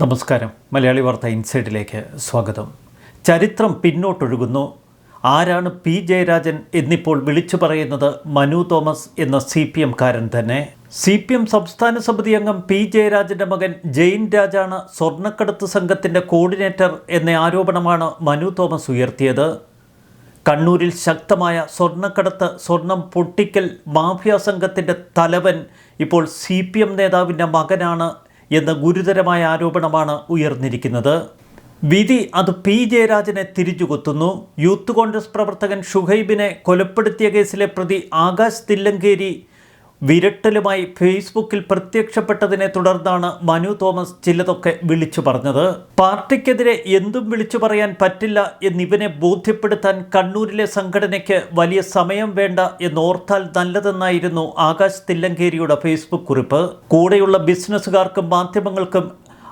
നമസ്കാരം. മലയാളി വാർത്ത ഇൻസൈഡിലേക്ക് സ്വാഗതം. ചരിത്രം പിന്നോട്ടൊഴുകുന്നു. ആരാണ് പി ജയരാജൻ എന്നിപ്പോൾ വിളിച്ചു പറയുന്നത് മനു തോമസ് എന്ന സി പി എംകാരൻ തന്നെ? സി പി എം സംസ്ഥാന സമിതി അംഗം പി ജയരാജന്റെ മകൻ ജെയിൻ രാജാണ് സ്വർണക്കടത്ത് സംഘത്തിന്റെ കോർഡിനേറ്റർ എന്ന ആരോപണമാണ് മനു തോമസ് ഉയർത്തിയത്. കണ്ണൂരിൽ ശക്തമായ സ്വർണക്കടത്ത് സ്വർണം പൊട്ടിക്കൽ മാഫിയ സംഘത്തിന്റെ തലവൻ ഇപ്പോൾ സി പി എം നേതാവിന്റെ മകനാണ് എന്ന ഗുരുതരമായ ആരോപണമാണ് ഉയർന്നിരിക്കുന്നത്. വിധി അത് പി. ജയരാജനെ തിരിച്ചുകൊത്തുന്നു. യൂത്ത് കോൺഗ്രസ് പ്രവർത്തകൻ ഷുഹൈബിനെ കൊലപ്പെടുത്തിയ കേസിലെ പ്രതി ആകാശ് തില്ലങ്കേരി വിരട്ടലുമായി ഫേസ്ബുക്കിൽ പ്രത്യക്ഷപ്പെട്ടതിനെ തുടർന്നാണ് മനു തോമസ് ചിലതൊക്കെ വിളിച്ചു പറഞ്ഞത്. പാർട്ടിക്കെതിരെ എന്തും വിളിച്ചു പറയാൻ പറ്റില്ല എന്നിവനെ ബോധ്യപ്പെടുത്താൻ കണ്ണൂരിലെ സംഘടനയ്ക്ക് വലിയ സമയം വേണ്ട എന്നോർത്താൽ നല്ലതെന്നായിരുന്നു ആകാശ് തില്ലങ്കേരിയുടെ ഫേസ്ബുക്ക് കുറിപ്പ്. കൂടെയുള്ള ബിസിനസ്സുകാർക്കും മാധ്യമങ്ങൾക്കും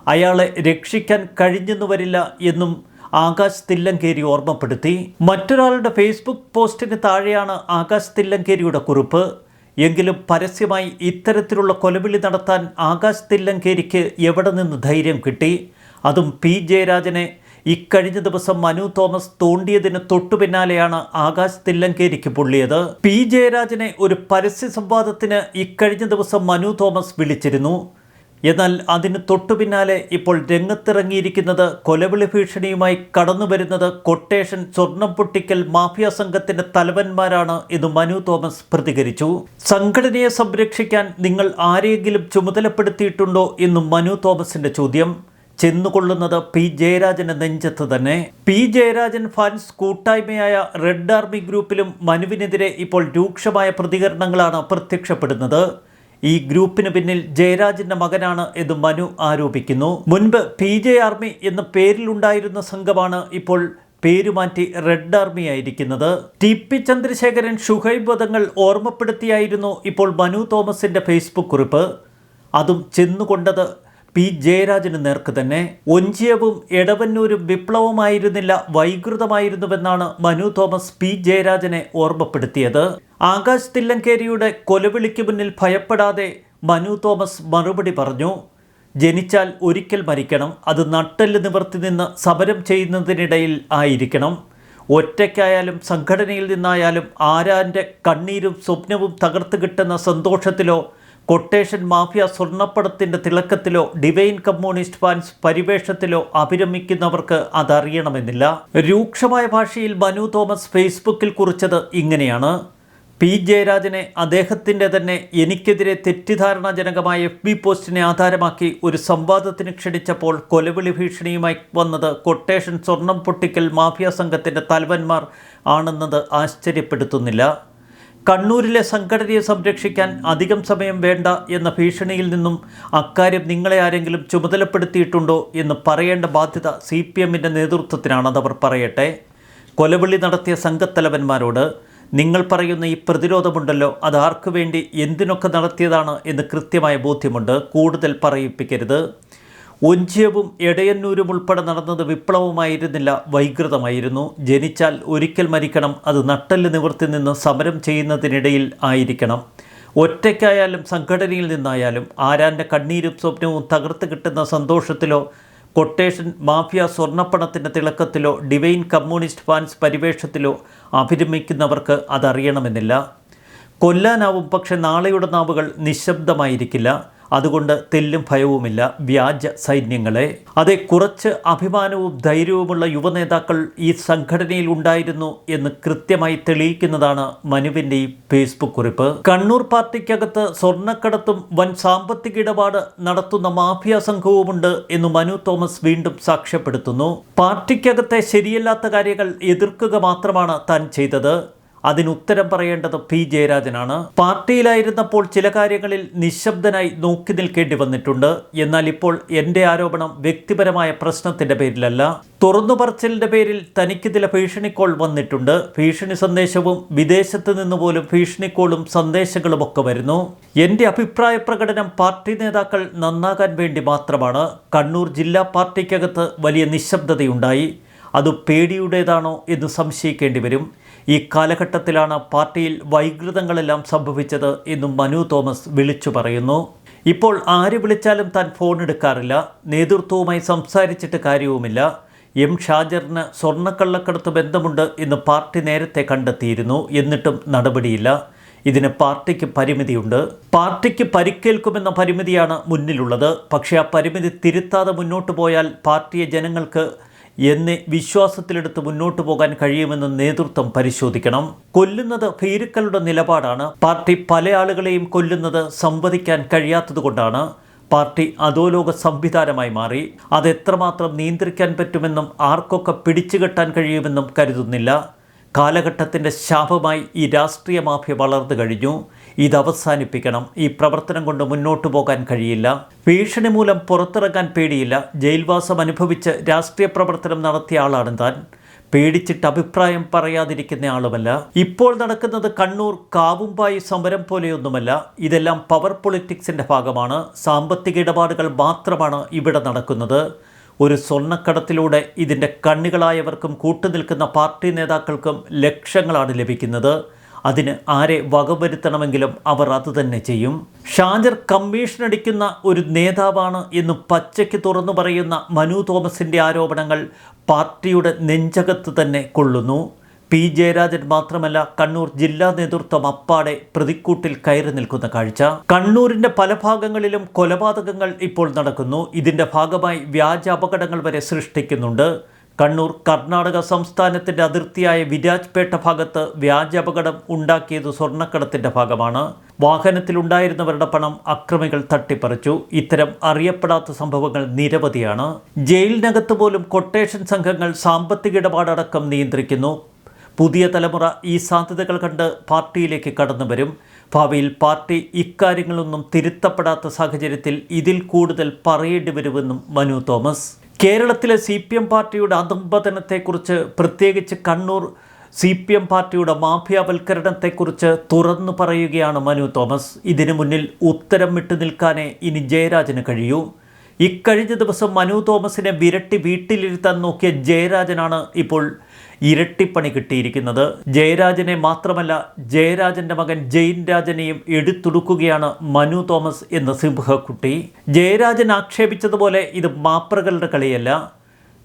അയാളെ രക്ഷിക്കാൻ കഴിഞ്ഞെന്നു വരില്ല എന്നും ആകാശ് തില്ലങ്കേരി ഓർമ്മപ്പെടുത്തി. മറ്റൊരാളുടെ ഫേസ്ബുക്ക് പോസ്റ്റിന് താഴെയാണ് ആകാശ് തില്ലങ്കേരിയുടെ കുറിപ്പ്. എങ്കിലും പരസ്യമായി ഇത്തരത്തിലുള്ള കൊലവിളി നടത്താൻ ആകാശ് തില്ലങ്കേരിക്ക് എവിടെ നിന്ന് ധൈര്യം കിട്ടി? അതും പി ജയരാജനെ ഇക്കഴിഞ്ഞ ദിവസം മനു തോമസ് തോണ്ടിയതിന് തൊട്ടു പിന്നാലെയാണ് ആകാശ് തില്ലങ്കേരിക്ക് പൊള്ളിയത്. പി ജയരാജനെ ഒരു പരസ്യ സംവാദത്തിന് ഇക്കഴിഞ്ഞ ദിവസം മനു തോമസ് വിളിച്ചിരുന്നു. എന്നാൽ അതിന് തൊട്ടുപിന്നാലെ ഇപ്പോൾ രംഗത്തിറങ്ങിയിരിക്കുന്നത് കൊലവിളി ഭീഷണിയുമായി കടന്നു വരുന്നത് കൊട്ടേഷൻ സ്വർണം പൊട്ടിക്കൽ മാഫിയ സംഘത്തിന്റെ തലവന്മാരാണ് എന്ന് മനു തോമസ് പ്രതികരിച്ചു. സംഘടനയെ സംരക്ഷിക്കാൻ നിങ്ങൾ ആരെയെങ്കിലും ചുമതലപ്പെടുത്തിയിട്ടുണ്ടോ എന്നും മനു തോമസിന്റെ ചോദ്യം. ചെന്നുകൊള്ളുന്നത് പി ജയരാജന്റെ നെഞ്ചത്ത് തന്നെ. പി ജയരാജൻ ഫാൻസ് കൂട്ടായ്മയായ റെഡ് ആർമി ഗ്രൂപ്പിലും മനുവിനെതിരെ ഇപ്പോൾ രൂക്ഷമായ പ്രതികരണങ്ങളാണ് പ്രത്യക്ഷപ്പെടുന്നത്. ഈ ഗ്രൂപ്പിന് പിന്നിൽ ജയരാജന്റെ മകനാണ് എന്ന് മനു ആരോപിക്കുന്നു. മുൻപ് പി ജെ ആർമി എന്ന പേരിലുണ്ടായിരുന്ന സംഘമാണ് ഇപ്പോൾ പേരുമാറ്റി റെഡ് ആർമി ആയിരിക്കുന്നത്. ടി പി ചന്ദ്രശേഖരൻ ഷുഹൈബ് വധങ്ങൾ ഓർമ്മപ്പെടുത്തിയായിരുന്നു ഇപ്പോൾ മനു തോമസിന്റെ ഫേസ്ബുക്ക് കുറിപ്പ്. അതും ചെന്നുകൊണ്ടത് പി ജയരാജന് നേർക്ക് തന്നെ ഒഞ്ചിയവും എടവന്നൂരും വിപ്ലവമായിരുന്നില്ല വൈകൃതമായിരുന്നുവെന്നാണ് മനു തോമസ് പി ജയരാജനെ ഓർമ്മപ്പെടുത്തിയത്. ആകാശ് തില്ലങ്കേരിയുടെ കൊലവിളിക്ക് മുന്നിൽ ഭയപ്പെടാതെ മനു തോമസ് മറുപടി പറഞ്ഞു ജനിച്ചാൽ ഒരിക്കൽ മരിക്കണം അത് നട്ടെല്ല് നിവർത്തി നിന്ന് സമരം ചെയ്യുന്നതിനിടയിൽ ആയിരിക്കണം. ഒറ്റയ്ക്കായാലും സംഘടനയിൽ നിന്നായാലും ആരാന്റെ കണ്ണീരും സ്വപ്നവും തകർത്ത് കിട്ടുന്ന സന്തോഷത്തിലോ കൊട്ടേഷൻ മാഫിയ സ്വർണപ്പടത്തിന്റെ തിളക്കത്തിലോ ഡിവൈൻ കമ്മ്യൂണിസ്റ്റ് ഫാൻസ് പരിവേഷത്തിലോ അഭിരമിക്കുന്നവർക്ക് അതറിയണമെന്നില്ല. രൂക്ഷമായ ഭാഷയിൽ മനു തോമസ് ഫേസ്ബുക്കിൽ കുറിച്ചത് ഇങ്ങനെയാണ്. പി ജയരാജനെ അദ്ദേഹത്തിന്റെ തന്നെ എനിക്കെതിരെ തെറ്റിദ്ധാരണാജനകമായ എഫ് ബി പോസ്റ്റിനെ ആധാരമാക്കി ഒരു സംവാദത്തിന് ക്ഷണിച്ചപ്പോൾ കൊലവിളി ഭീഷണിയുമായി വന്നത് കൊട്ടേഷൻ സ്വർണം പൊട്ടിക്കൽ മാഫിയ സംഘത്തിന്റെ തലവന്മാർ ആണെന്നത് ആശ്ചര്യപ്പെടുത്തുന്നില്ല. കണ്ണൂരിലെ സംഘടനയെ സംരക്ഷിക്കാൻ അധികം സമയം വേണ്ട എന്ന ഭീഷണിയിൽ നിന്നും അക്കാര്യം നിങ്ങളെ ആരെങ്കിലും ചുമതലപ്പെടുത്തിയിട്ടുണ്ടോ എന്ന് പറയേണ്ട ബാധ്യത സി പി എമ്മിന്റെ നേതൃത്വത്തിനാണതവർ പറയട്ടെ. കൊലവിളി നടത്തിയ സംഘത്തലവന്മാരോട് നിങ്ങൾ പറയുന്ന ഈ പ്രതിരോധമുണ്ടല്ലോ അത് ആർക്കു വേണ്ടി എന്തിനൊക്കെ നടത്തിയതാണ്? എന്ന് കൃത്യമായ ബോധ്യമുണ്ട്. കൂടുതൽ പറയിപ്പിക്കരുത്. ഒഞ്ചിയവും എടയന്നൂരും ഉൾപ്പെടെ നടന്നത് വിപ്ലവമായിരുന്നില്ല വൈകൃതമായിരുന്നു. ജനിച്ചാൽ ഒരിക്കൽ മരിക്കണം അത് നട്ടൽ നിവർത്തി നിന്ന് സമരം ചെയ്യുന്നതിനിടയിൽ ആയിരിക്കണം. ഒറ്റയ്ക്കായാലും സംഘടനയിൽ നിന്നായാലും ആരാന്റെ കണ്ണീരും സ്വപ്നവും തകർത്ത് കിട്ടുന്ന സന്തോഷത്തിലോ കൊട്ടേഷൻ മാഫിയ സ്വർണപ്പണത്തിന്റെ തിളക്കത്തിലോ ഡിവൈൻ കമ്മ്യൂണിസ്റ്റ് ഫാൻസ് പരിവേഷത്തിലോ അഭിരമിക്കുന്നവർക്ക് അതറിയണമെന്നില്ല. കൊല്ലാനാവും പക്ഷെ നാളെയുടെ നാവുകൾ നിശബ്ദമായിരിക്കില്ല. അതുകൊണ്ട് തെല്ലും ഭയവുമില്ല വ്യാജ സൈന്യങ്ങളെ. അതെ കുറച്ച് അഭിമാനവും ധൈര്യവുമുള്ള യുവനേതാക്കൾ ഈ സംഘടനയിൽ ഉണ്ടായിരുന്നു എന്ന് കൃത്യമായി തെളിയിക്കുന്നതാണ് മനുവിന്റെ ഈ ഫേസ്ബുക്ക് കുറിപ്പ്. കണ്ണൂർ പാർട്ടിക്കകത്ത് സ്വർണക്കടത്തും വൻ സാമ്പത്തിക ഇടപാട് നടത്തുന്ന മാഫിയ സംഘവുമുണ്ട് എന്ന് മനു തോമസ് വീണ്ടും സാക്ഷ്യപ്പെടുത്തുന്നു. പാർട്ടിക്കകത്തെ ശരിയല്ലാത്ത കാര്യങ്ങൾ എതിർക്കുക മാത്രമാണ് താൻ ചെയ്തത്. അതിന് ഉത്തരം പറയേണ്ടത് പി ജയരാജനാണ്. പാർട്ടിയിലായിരുന്നപ്പോൾ ചില കാര്യങ്ങളിൽ നിശബ്ദനായി നോക്കി നിൽക്കേണ്ടി വന്നിട്ടുണ്ട്. എന്നാൽ ഇപ്പോൾ എന്റെ ആരോപണം വ്യക്തിപരമായ പ്രശ്നത്തിന്റെ പേരിലല്ല. തുറന്നു പറച്ചിലിന്റെ പേരിൽ തനിക്ക് ചില ഭീഷണിക്കോൾ വന്നിട്ടുണ്ട്. ഭീഷണി സന്ദേശവും വിദേശത്ത് നിന്ന് പോലും ഭീഷണിക്കോളും സന്ദേശങ്ങളും ഒക്കെ വരുന്നു. എന്റെ അഭിപ്രായ പ്രകടനം പാർട്ടി നേതാക്കൾ നന്നാകാൻ വേണ്ടി മാത്രമാണ്. കണ്ണൂർ ജില്ലാ പാർട്ടിക്കകത്ത് വലിയ നിശബ്ദതയുണ്ടായി. അത് പേടിയുടേതാണോ എന്ന് സംശയിക്കേണ്ടി വരും. ഈ കാലഘട്ടത്തിലാണ് പാർട്ടിയിൽ വൈകൃതങ്ങളെല്ലാം സംഭവിച്ചത് എന്നും മനു തോമസ് വിളിച്ചു പറയുന്നു. ഇപ്പോൾ ആര് വിളിച്ചാലും താൻ ഫോൺ എടുക്കാറില്ല നേതൃത്വവുമായി സംസാരിച്ചിട്ട് കാര്യവുമില്ല. എം ഷാജറിന് സ്വർണക്കള്ളക്കടത്ത് ബന്ധമുണ്ട് എന്ന് പാർട്ടി നേരത്തെ കണ്ടെത്തിയിരുന്നു എന്നിട്ടും നടപടിയില്ല. ഇതിന് പാർട്ടിക്ക് പരിമിതിയുണ്ട്. പാർട്ടിക്ക് പരിക്കേൽക്കുമെന്ന പരിമിതിയാണ് മുന്നിലുള്ളത്. പക്ഷേ ആ പരിമിതി തിരുത്താതെ മുന്നോട്ട് പോയാൽ പാർട്ടിയെ ജനങ്ങൾക്ക് എന്ന് വിശ്വാസത്തിലെടുത്ത് മുന്നോട്ടു പോകാൻ കഴിയുമെന്ന് നേതൃത്വം പരിശോധിക്കണം. കൊല്ലുന്നത് ഭീരുക്കളുടെ നിലപാടാണ്. പാർട്ടി പല ആളുകളെയും കൊല്ലുന്നത് സംവദിക്കാൻ കഴിയാത്തതുകൊണ്ടാണ്. പാർട്ടി അധോലോക സംവിധാനമായി മാറി. അതെത്രമാത്രം നിയന്ത്രിക്കാൻ പറ്റുമെന്നും ആർക്കൊക്കെ പിടിച്ചുകെട്ടാൻ കഴിയുമെന്നും കരുതുന്നില്ല. കാലഘട്ടത്തിന്റെ ശാപമായി ഈ രാഷ്ട്രീയ മാഫിയ വളർന്നു കഴിഞ്ഞു. ഇത് അവസാനിപ്പിക്കണം ഈ പ്രവർത്തനം കൊണ്ട് മുന്നോട്ടു പോകാൻ കഴിയില്ല. ഭീഷണി മൂലം പുറത്തിറങ്ങാൻ പേടിയില്ല. ജയിൽവാസം അനുഭവിച്ച് രാഷ്ട്രീയ പ്രവർത്തനം നടത്തിയ ആളാണ് താൻ. പേടിച്ചിട്ട് അഭിപ്രായം പറയാതിരിക്കുന്ന ആളുമല്ല. ഇപ്പോൾ നടക്കുന്നത് കണ്ണൂർ കാവുമ്പായി സമരം പോലെയൊന്നുമല്ല. ഇതെല്ലാം പവർ പൊളിറ്റിക്സിന്റെ ഭാഗമാണ്. സാമ്പത്തിക ഇടപാടുകൾ മാത്രമാണ് ഇവിടെ നടക്കുന്നത്. ഒരു സ്വർണക്കടത്തിലൂടെ ഇതിന്റെ കണ്ണുകളായവർക്കും കൂട്ടുനിൽക്കുന്ന പാർട്ടി നേതാക്കൾക്കും ലക്ഷങ്ങളാണ് ലഭിക്കുന്നത്. അതിന് ആരെ വകവരുത്തണമെങ്കിലും അവർ അത് തന്നെ ചെയ്യും. ഷാജർ കമ്മീഷൻ അടിക്കുന്ന ഒരു നേതാവാണ് എന്ന് പച്ചയ്ക്ക് തുറന്നു പറയുന്ന മനു തോമസിന്റെ ആരോപണങ്ങൾ പാർട്ടിയുടെ നെഞ്ചകത്ത് തന്നെ കൊള്ളുന്നു. പി. ജയരാജൻ മാത്രമല്ല കണ്ണൂർ ജില്ലാ നേതൃത്വം അപ്പാടെ പ്രതിക്കൂട്ടിൽ കയറി നിൽക്കുന്ന കാഴ്ച. കണ്ണൂരിന്റെ പല ഭാഗങ്ങളിലും കൊലപാതകങ്ങൾ ഇപ്പോൾ നടക്കുന്നു. ഇതിന്റെ ഭാഗമായി വ്യാജ അപകടങ്ങൾ വരെ സൃഷ്ടിക്കുന്നുണ്ട്. കണ്ണൂർ കർണാടക സംസ്ഥാനത്തിന്റെ അതിർത്തിയായ വിരാജ്പേട്ട ഭാഗത്ത് വ്യാജ അപകടം ഉണ്ടാക്കിയത് സ്വർണക്കടത്തിന്റെ ഭാഗമാണ്. വാഹനത്തിലുണ്ടായിരുന്നവരുടെ പണം അക്രമികൾ തട്ടിപ്പറിച്ചു. ഇത്തരം അറിയപ്പെടാത്ത സംഭവങ്ങൾ നിരവധിയാണ്. ജയിലിനകത്ത് പോലും കൊട്ടേഷൻ സംഘങ്ങൾ സാമ്പത്തിക ഇടപാടടക്കം നിയന്ത്രിക്കുന്നു. പുതിയ തലമുറ ഈ സാധ്യതകൾ കണ്ട് പാർട്ടിയിലേക്ക് കടന്നു വരും. ഭാവിയിൽ പാർട്ടി ഇക്കാര്യങ്ങളൊന്നും തിരുത്തപ്പെടാത്ത സാഹചര്യത്തിൽ ഇതിൽ കൂടുതൽ പറയേണ്ടി വരുമെന്നും മനു തോമസ്. കേരളത്തിലെ സി പി എം പാർട്ടിയുടെ അധംപതനത്തെക്കുറിച്ച് പ്രത്യേകിച്ച് കണ്ണൂർ സി പി എം പാർട്ടിയുടെ മാഫിയവൽക്കരണത്തെക്കുറിച്ച് തുറന്നു പറയുകയാണ് മനു തോമസ്. ഇതിനു മുന്നിൽ ഉത്തരം വിട്ടു നിൽക്കാനേ ഇനി ജയരാജന് കഴിയൂ. ഇക്കഴിഞ്ഞ ദിവസം മനു തോമസിനെ വിരട്ടി വീട്ടിലിരുത്താൻ നോക്കിയ ജയരാജനാണ് ഇപ്പോൾ ഇരട്ടിപ്പണി കിട്ടിയിരിക്കുന്നത്. ജയരാജനെ മാത്രമല്ല ജയരാജന്റെ മകൻ ജയിൻ രാജനെയും എടുത്തുടുക്കുകയാണ് മനു തോമസ് എന്ന സിംഹക്കുട്ടി. ജയരാജൻ ആക്ഷേപിച്ചതുപോലെ ഇത് മാപ്രകളുടെ കളിയല്ല.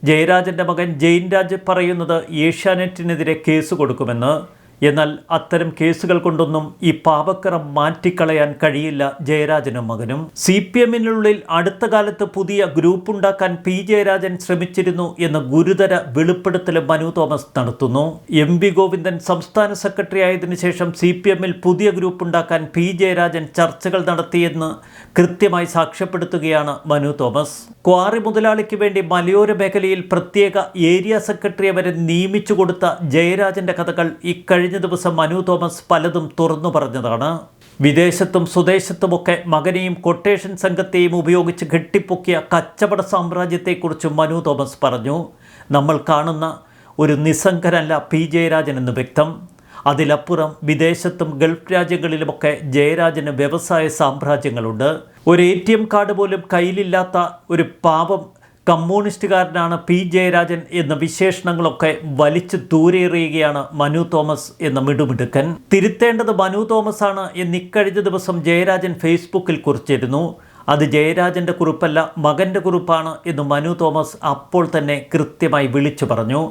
ജയരാജന്റെ മകൻ ജയിൻ രാജ് പറയുന്നത് ഏഷ്യാനെറ്റിനെതിരെ കേസ് കൊടുക്കുമെന്ന്. എന്നാൽ അത്തരം കേസുകൾ കൊണ്ടൊന്നും ഈ പാപക്കറം മാറ്റിക്കളയാൻ കഴിയില്ല ജയരാജനും മകനും. സി പി എമ്മിനുള്ളിൽ അടുത്ത കാലത്ത് പുതിയ ഗ്രൂപ്പ് ഉണ്ടാക്കാൻ പി ജയരാജൻ ശ്രമിച്ചിരുന്നു എന്ന് ഗുരുതര വെളിപ്പെടുത്തൽ മനു തോമസ് നടത്തുന്നു. എം വി ഗോവിന്ദൻ സംസ്ഥാന സെക്രട്ടറി ആയതിനു ശേഷം സി പി എമ്മിൽ പുതിയ ഗ്രൂപ്പ് ഉണ്ടാക്കാൻ പി ജയരാജൻ ചർച്ചകൾ നടത്തിയെന്ന് കൃത്യമായി സാക്ഷ്യപ്പെടുത്തുകയാണ് മനു തോമസ്. ക്വാറി മുതലാളിക്ക് വേണ്ടി മലയോര മേഖലയിൽ പ്രത്യേക ഏരിയ സെക്രട്ടറിയെ വരെ നിയമിച്ചു കൊടുത്ത ജയരാജന്റെ കഥകൾ ഇക്കഴിഞ്ഞ ദിവസം മനു തോമസ് പലതും തുറന്നു പറഞ്ഞതാണ്. വിദേശത്തും സ്വദേശത്തുമൊക്കെ മകനെയും കൊട്ടേഷൻ സംഘത്തെയും ഉപയോഗിച്ച് കെട്ടിപ്പൊക്കിയ കച്ചവട സാമ്രാജ്യത്തെക്കുറിച്ച് മനു തോമസ് പറഞ്ഞു. നമ്മൾ കാണുന്ന ഒരു നിസ്സംഗരല്ല പി ജയരാജൻ എന്ന് വ്യക്തം. അതിലപ്പുറം വിദേശത്തും ഗൾഫ് രാജ്യങ്ങളിലുമൊക്കെ ജയരാജന് വ്യവസായ സാമ്രാജ്യങ്ങളുണ്ട്. ഒരു എ ടി എം കാർഡ് പോലും കയ്യിലില്ലാത്ത ഒരു പാപം കമ്മ്യൂണിസ്റ്റുകാരനാണ് പി ജയരാജൻ എന്ന വിശേഷണങ്ങളൊക്കെ വലിച്ചു ദൂരെറിയുകയാണ് മനു തോമസ് എന്ന മിടുമിടുക്കൻ. തിരുത്തേണ്ടത് മനു തോമസ് ആണ് എന്ന് ഇക്കഴിഞ്ഞ ദിവസം ജയരാജൻ ഫേസ്ബുക്കിൽ കുറിച്ചിരുന്നു. അത് ജയരാജന്റെ കുറിപ്പല്ല മകന്റെ കുറിപ്പാണ് എന്ന് മനു തോമസ് അപ്പോൾ തന്നെ കൃത്യമായി വിളിച്ചു പറഞ്ഞു.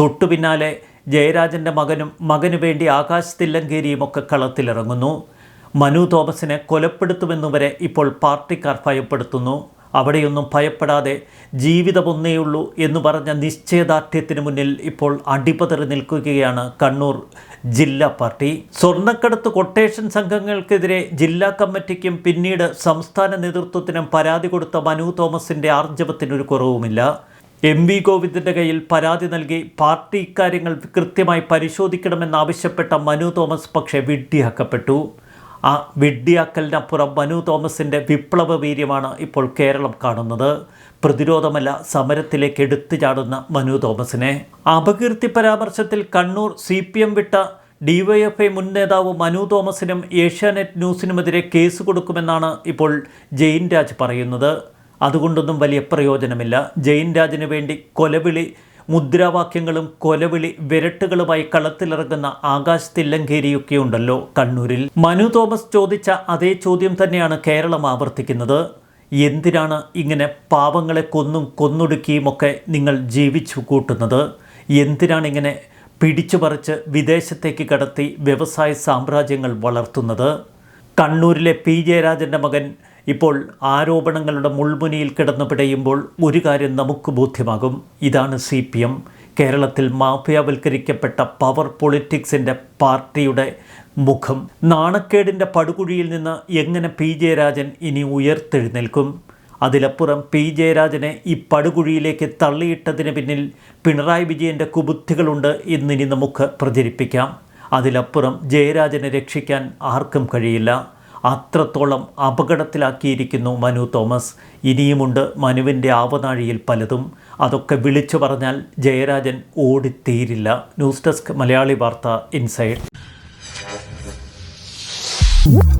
തൊട്ടു പിന്നാലെ ജയരാജന്റെ മകനും മകനു വേണ്ടി ആകാശത്തില്ലങ്കേരിയും ഒക്കെ കളത്തിലിറങ്ങുന്നു. മനു തോമസിനെ കൊലപ്പെടുത്തുമെന്നുവരെ ഇപ്പോൾ പാർട്ടിക്കാർ ഭയപ്പെടുത്തുന്നു. അവിടെയൊന്നും ഭയപ്പെടാതെ ജീവിതമൊന്നേയുള്ളൂ എന്ന് പറഞ്ഞ നിശ്ചയദാർഢ്യത്തിന് മുന്നിൽ ഇപ്പോൾ അടിപതറി നിൽക്കുകയാണ് കണ്ണൂർ ജില്ലാ പാർട്ടി. സ്വർണക്കടത്ത് കൊട്ടേഷൻ സംഘങ്ങൾക്കെതിരെ ജില്ലാ കമ്മിറ്റിക്കും പിന്നീട് സംസ്ഥാന നേതൃത്വത്തിനും പരാതി കൊടുത്ത മനു തോമസിന്റെ ആർജവത്തിനൊരു കുറവുമില്ല. എം വി ഗോവിന്ദന്റെ കയ്യിൽ പരാതി നൽകി പാർട്ടി ഇക്കാര്യങ്ങൾ കൃത്യമായി പരിശോധിക്കണമെന്നാവശ്യപ്പെട്ട മനു തോമസ് പക്ഷേ വിഡ്ഢിയാക്കപ്പെട്ടു. ആ വിഡ്ഢിയാക്കലിനപ്പുറം മനു തോമസിന്റെ വിപ്ലവ വീര്യമാണ് ഇപ്പോൾ കേരളം കാണുന്നത്. പ്രതിരോധമല്ല സമരത്തിലേക്ക് എടുത്തു ചാടുന്ന മനു തോമസിനെ. അപകീർത്തി പരാമർശത്തിൽ കണ്ണൂർ സി പി എം വിട്ട ഡിവൈഎഫ്ഐ മുൻ നേതാവ് മനു തോമസിനും ഏഷ്യാനെറ്റ് ന്യൂസിനുമെതിരെ കേസ് കൊടുക്കുമെന്നാണ് ഇപ്പോൾ ജയിൻ രാജ് പറയുന്നത്. അതുകൊണ്ടൊന്നും വലിയ പ്രയോജനമില്ല. ജയിൻ രാജിന് വേണ്ടി കൊലവിളി മുദ്രാവാക്യങ്ങളും കൊലവിളി വിരട്ടുകളുമായി കളത്തിലിറങ്ങുന്ന ആകാശ് തില്ലങ്കേരിയൊക്കെ ഉണ്ടല്ലോ കണ്ണൂരിൽ മനു തോമസ് ചോദിച്ച അതേ ചോദ്യം തന്നെയാണ് കേരളം ആവർത്തിക്കുന്നത്. എന്തിനാണ് ഇങ്ങനെ പാവങ്ങളെ കൊന്നും കൊന്നൊടുക്കിയും ഒക്കെ നിങ്ങൾ ജീവിച്ചു കൂട്ടുന്നത്? എന്തിനാണ് ഇങ്ങനെ പിടിച്ചു പറിച്ച് വിദേശത്തേക്ക് കടത്തി വ്യവസായ സാമ്രാജ്യങ്ങൾ വളർത്തുന്നത്? കണ്ണൂരിലെ പി. ജയരാജന്റെ മകൻ ഇപ്പോൾ ആരോപണങ്ങളുടെ മുൾമുനയിൽ കിടന്നു പിടയുമ്പോൾ ഒരു കാര്യം നമുക്ക് ബോധ്യമാകും. ഇതാണ് സി പി എം കേരളത്തിൽ മാഫിയാവൽക്കരിക്കപ്പെട്ട പവർ പൊളിറ്റിക്സിന്റെ പാർട്ടിയുടെ മുഖം. നാണക്കേടിന്റെ പടുകുഴിയിൽ നിന്ന് എങ്ങനെ പി ജയരാജൻ ഇനി ഉയർത്തെഴുന്നേൽക്കും? അതിലപ്പുറം പി ജയരാജനെ ഈ പടുകുഴിയിലേക്ക് തള്ളിയിട്ടതിന് പിന്നിൽ പിണറായി വിജയന്റെ കുബുദ്ധികളുണ്ട് എന്നിനി നമുക്ക് പ്രചരിപ്പിക്കാം. അതിലപ്പുറം ജയരാജനെ രക്ഷിക്കാൻ ആർക്കും കഴിയില്ല. അത്രത്തോളം അപകടത്തിലാക്കിയിരിക്കുന്നു മനു തോമസ്. ഇനിയുമുണ്ട് മനുവിന്റെ ആവനാഴിയിൽ പലതും. അതൊക്കെ വിളിച്ചു പറഞ്ഞാൽ Jayarajan ഓടിത്തീരില്ല. News desk Malayali Vartha inside.